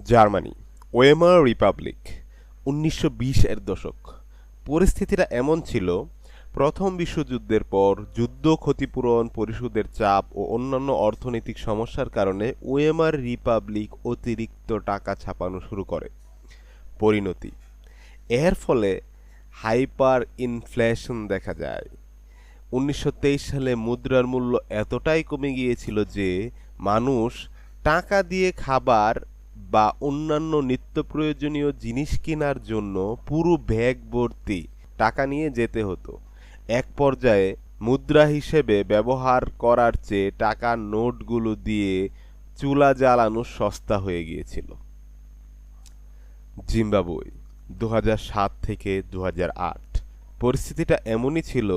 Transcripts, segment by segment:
Germany, ওয়েমার Republic, উনিশশো বিশ এর দশক। পরিস্থিতিটা এমন ছিল, প্রথম বিশ্বযুদ্ধের পর যুদ্ধ ক্ষতিপূরণ, পরিশোধের চাপ ও অন্যান্য অর্থনৈতিক সমস্যার কারণে ওয়েমার রিপাবলিক অতিরিক্ত টাকা ছাপানো শুরু করে। পরিণতি, এর ফলে হাইপার ইনফ্লেশন দেখা যায়। উনিশশো তেইশ সালে মুদ্রার মূল্য এতটাই কমে গিয়েছিল যে মানুষ টাকা দিয়ে খাবার বা অন্যান্য নিত্য প্রয়োজনীয় জিনিস কেনার জন্য পুরো ব্যাগ ভর্তি টাকা নিয়ে যেতে হতো। এক পর্যায়ে মুদ্রা হিসেবে ব্যবহার করার চেয়ে টাকার নোটগুলো দিয়ে চুলা জ্বালানো সস্তা হয়ে গিয়েছিল। জিম্বাবুয়ে দু থেকে দু হাজার আট। পরিস্থিতিটা এমনই ছিল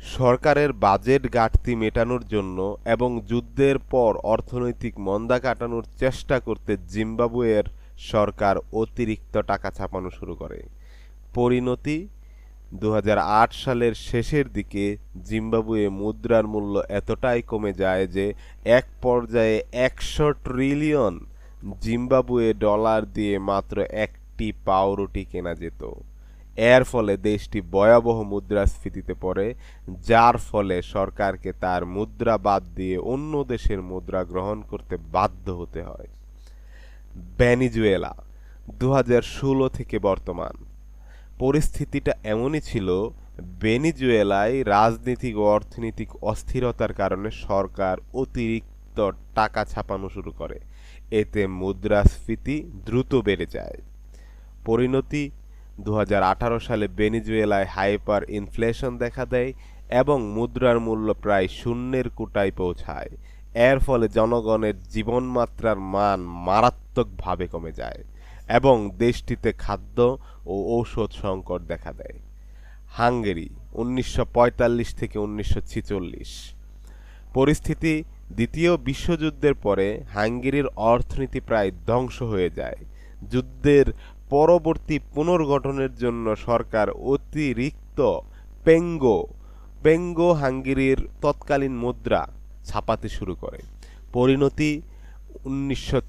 সরকারের বাজেট ঘাটতি মেটানোর জন্য এবং যুদ্ধের পর অর্থনৈতিক মন্দা কাটানোর চেষ্টা করতে জিম্বাবুয়ের সরকার অতিরিক্ত টাকা ছাপানো শুরু করে। পরিণতি দু হাজার আট সালের শেষের দিকে জিম্বাবুয়ে মুদ্রার মূল্য এতটাই কমে যায় যে এক পর্যায়ে একশো ট্রিলিয়ন জিম্বাবুয়ে ডলার দিয়ে মাত্র একটি পাউরুটি কেনা যেত। এর ফলে দেশটি ভয়াবহ মুদ্রাস্ফীতিতে পড়ে, যার ফলে সরকারকে তার মুদ্রা বাদ দিয়ে অন্য দেশের মুদ্রা গ্রহণ করতে বাধ্য হতে হয়। ভেনিজুয়েলা দু থেকে বর্তমান। পরিস্থিতিটা এমনই ছিল, ভেনিজুয়েলায় রাজনৈতিক ও অর্থনৈতিক অস্থিরতার কারণে সরকার অতিরিক্ত টাকা ছাপানো শুরু করে। এতে মুদ্রাস্ফীতি দ্রুত বেড়ে যায়। পরিণতি দু হাজার আঠারো সালে ভেনিজুয়েলায় হাইপার ইনফ্লেশন দেখা দেয় এবং মুদ্রার মূল্য প্রায় শূন্যের কোটায় পৌঁছায়। এর ফলে জনগণের জীবনমাত্রার মান মারাত্মকভাবে কমে যায় এবং দেশটিতে খাদ্য ও ঔষধ সংকট দেখা দেয়। হাঙ্গেরি, উনিশশো পঁয়তাল্লিশ থেকে উনিশশো ছেচল্লিশ। পরিস্থিতি দ্বিতীয় বিশ্বযুদ্ধের পরে হাঙ্গেরির অর্থনীতি প্রায় ধ্বংস হয়ে যায়। যুদ্ধের পরবর্তী পুনর্গঠনের জন্য সরকার অতিরিক্ত পেঙ্গো পেঙ্গো হাঙ্গেরির তৎকালীন মুদ্রা ছাপাতে শুরু করে। পরিণতি উনিশশো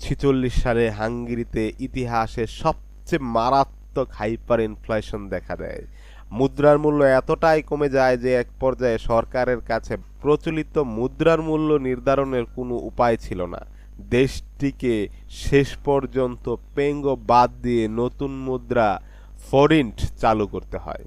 সালে হাঙ্গেরিতে ইতিহাসে সবচেয়ে মারাত্মক হাইপার ইনফ্লেশন দেখা দেয়। মুদ্রার মূল্য এতটাই কমে যায় যে এক পর্যায়ে সরকারের কাছে প্রচলিত মুদ্রার মূল্য নির্ধারণের কোনো উপায় ছিল না। দেশটিকে শেষ পর্যন্ত পেঙ্গো বাদ দিয়ে নতুন মুদ্রা ফরিন্ট চালু করতে হয়।